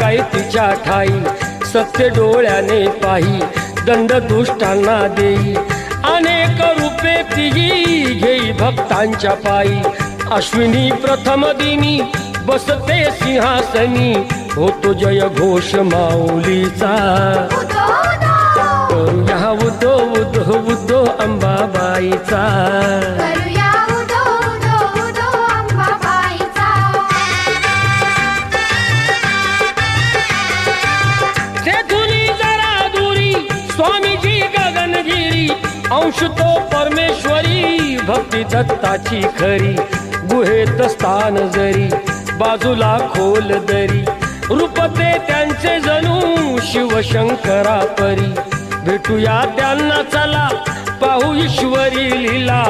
काय तिच्या ठाई. सत्य डोळ्याने पाही. दंड दुष्टांना देई. अनेक रूपे तिही. घेई भक्तांच्या पायी. अश्विनी प्रथम दिनी. बसते सिंहासनी. होतो जय घोष माऊलीचा. करूया उदो उदो उदो अंबाबाईचा. गगनगिरी अंश तो परमेश्वरी भक्ती दत्ताची खरी गुहेत स्थान जरी बाजूला खोल दरी रूपते त्यांचे जणू शिवशंकरा परी. भेटूया त्यांना चला पाहू ईश्वरी लिला